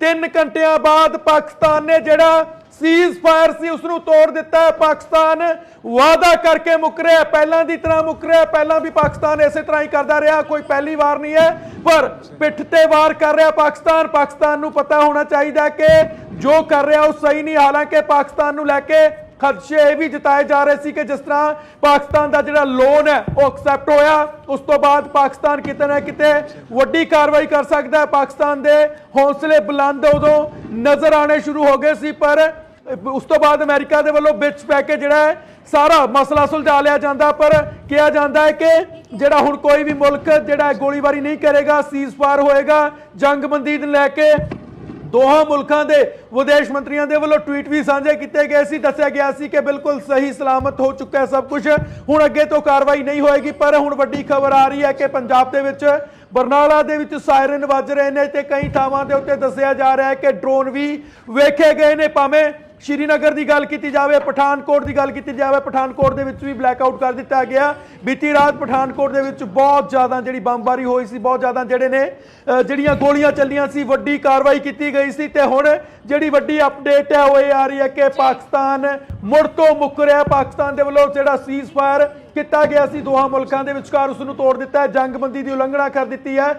3 ਘੰਟਿਆਂ ਬਾਅਦ ਪਾਕਿਸਤਾਨ ਨੇ ਜਿਹੜਾ ਸੀਜ਼ ਫਾਇਰ ਸੀ ਉਸ ਨੂੰ ਤੋੜ ਦਿੱਤਾ ਹੈ ਪਾਕਿਸਤਾਨ। ਵਾਅਦਾ ਕਰਕੇ ਮੁਕਰਿਆ ਪਹਿਲਾਂ ਦੀ ਤਰ੍ਹਾਂ ਮੁਕਰਿਆ ਪਹਿਲਾਂ ਵੀ ਪਾਕਿਸਤਾਨ ਇਸੇ ਤਰ੍ਹਾਂ ਹੀ ਕਰਦਾ ਰਿਹਾ, ਕੋਈ ਪਹਿਲੀ ਵਾਰ ਨਹੀਂ ਹੈ, ਪਰ ਪਿੱਠ ਤੇ ਵਾਰ ਕਰ ਰਿਹਾ ਪਾਕਿਸਤਾਨ। ਪਾਕਿਸਤਾਨ ਨੂੰ ਪਤਾ ਹੋਣਾ ਚਾਹੀਦਾ ਕਿ ਜੋ ਕਰ ਰਿਹਾ ਉਹ ਸਹੀ ਨਹੀਂ, ਹਾਲਾਂਕਿ ਪਾਕਿਸਤਾਨ ਨੂੰ ਲੈ ਕੇ ਖਦਸ਼ੇ ਇਹ ਵੀ ਜਤਾਏ ਜਾ ਰਹੇ ਸੀ ਕਿ ਜਿਸ ਤਰ੍ਹਾਂ ਪਾਕਿਸਤਾਨ ਦਾ ਜਿਹੜਾ ਲੋਨ ਹੈ, ਉਹ ਐਕਸੈਪਟ ਹੋਇਆ। ਉਸ ਤੋਂ ਬਾਅਦ ਪਾਕਿਸਤਾਨ ਕਿਤੇ ਨਾ ਕਿਤੇ ਵੱਡੀ ਕਾਰਵਾਈ ਕਰ ਸਕਦਾ ਹੈ। ਪਾਕਿਸਤਾਨ ਦੇ ਹੌਸਲੇ ਬੁਲੰਦ ਉਦੋਂ ਨਜ਼ਰ ਆਣੇ ਸ਼ੁਰੂ ਹੋ ਗਏ ਸੀ, ਪਰ ਉਸ ਤੋਂ ਬਾਅਦ ਅਮਰੀਕਾ ਦੇ ਵੱਲੋਂ ਵਿੱਚ ਪੈ ਕੇ ਜਿਹੜਾ ਹੈ, ਸਾਰਾ ਮਸਲਾ ਸੁਲਝਾ ਲਿਆ ਜਾਂਦਾ। ਪਰ ਕਿਹਾ ਜਾਂਦਾ ਹੈ ਕਿ ਜਿਹੜਾ ਹੁਣ ਕੋਈ ਵੀ ਮੁਲਕ ਜਿਹੜਾ ਹੈ, ਗੋਲੀਬਾਰੀ ਨਹੀਂ ਕਰੇਗਾ ਸੀਜ਼ਫਾਇਰ ਹੋਏਗਾ, ਜੰਗਬੰਦੀ ਨੂੰ ਲੈ ਕੇ ਦੋਹਾਂ ਮੁਲਕਾਂ ਦੇ ਵਿਦੇਸ਼ ਮੰਤਰੀਆਂ ਦੇ ਵੱਲੋਂ ਟਵੀਟ ਵੀ ਸਾਂਝੇ ਕੀਤੇ ਗਏ ਸੀ, ਦੱਸਿਆ ਗਿਆ ਸੀ ਕਿ ਬਿਲਕੁਲ ਸਹੀ ਸਲਾਮਤ ਹੋ ਚੁੱਕਾ ਹੈ ਸਭ ਕੁਝ ਹੁਣ ਅੱਗੇ ਤੋਂ ਕਾਰਵਾਈ ਨਹੀਂ ਹੋਏਗੀ, ਪਰ ਹੁਣ ਵੱਡੀ ਖਬਰ ਆ ਰਹੀ ਹੈ ਕਿ ਪੰਜਾਬ ਦੇ ਵਿੱਚ ਬਰਨਾਲਾ ਦੇ ਵਿੱਚ ਸਾਇਰਨ ਵੱਜ ਰਹੇ ਨੇ ਤੇ ਕਈ ਥਾਵਾਂ ਦੇ ਉੱਤੇ ਦੱਸਿਆ ਜਾ ਰਿਹਾ ਹੈ ਕਿ ਡਰੋਨ ਵੀ ਵੇਖੇ ਗਏ ਨੇ, ਭਾਵੇਂ ਸ਼੍ਰੀਨਗਰ ਦੀ ਗੱਲ ਕੀਤੀ ਜਾਵੇ ਪਠਾਨਕੋਟ ਦੀ ਗੱਲ ਕੀਤੀ ਜਾਵੇ ਪਠਾਨਕੋਟ ਦੇ ਵਿੱਚ ਵੀ ਬਲੈਕਆਊਟ ਕਰ ਦਿੱਤਾ ਗਿਆ। ਬੀਤੀ ਰਾਤ ਪਠਾਨਕੋਟ ਦੇ ਵਿੱਚ ਬਹੁਤ ਜ਼ਿਆਦਾ ਜਿਹੜੀ ਬੰਬਾਰੀ ਹੋਈ ਸੀ ਬਹੁਤ ਜ਼ਿਆਦਾ ਜਿਹੜੇ ਨੇ ਜਿਹੜੀਆਂ ਗੋਲੀਆਂ ਚੱਲੀਆਂ ਸੀ ਵੱਡੀ ਕਾਰਵਾਈ ਕੀਤੀ ਗਈ ਸੀ ਤੇ ਹੁਣ ਜਿਹੜੀ ਵੱਡੀ ਅਪਡੇਟ ਹੈ ਉਹ ਇਹ ਆ ਰਹੀ ਹੈ ਕਿ ਪਾਕਿਸਤਾਨ ਮੁੜ ਤੋਂ ਮੁੱਕ ਰਿਹਾ ਪਾਕਿਸਤਾਨ ਦੇ ਵੱਲੋਂ ਜਿਹੜਾ ਸੀਜ਼ਫਾਇਰ ਕੀਤਾ ਗਿਆ ਸੀ ਦੋਹਾਂ ਮੁਲਕਾਂ ਦੇ ਵਿਚਕਾਰ ਉਸ ਨੂੰ ਤੋੜ ਦਿੱਤਾ ਹੈ ਜੰਗਬੰਦੀ ਦੀ ਉਲੰਘਣਾ ਕਰ ਦਿੱਤੀ ਹੈ।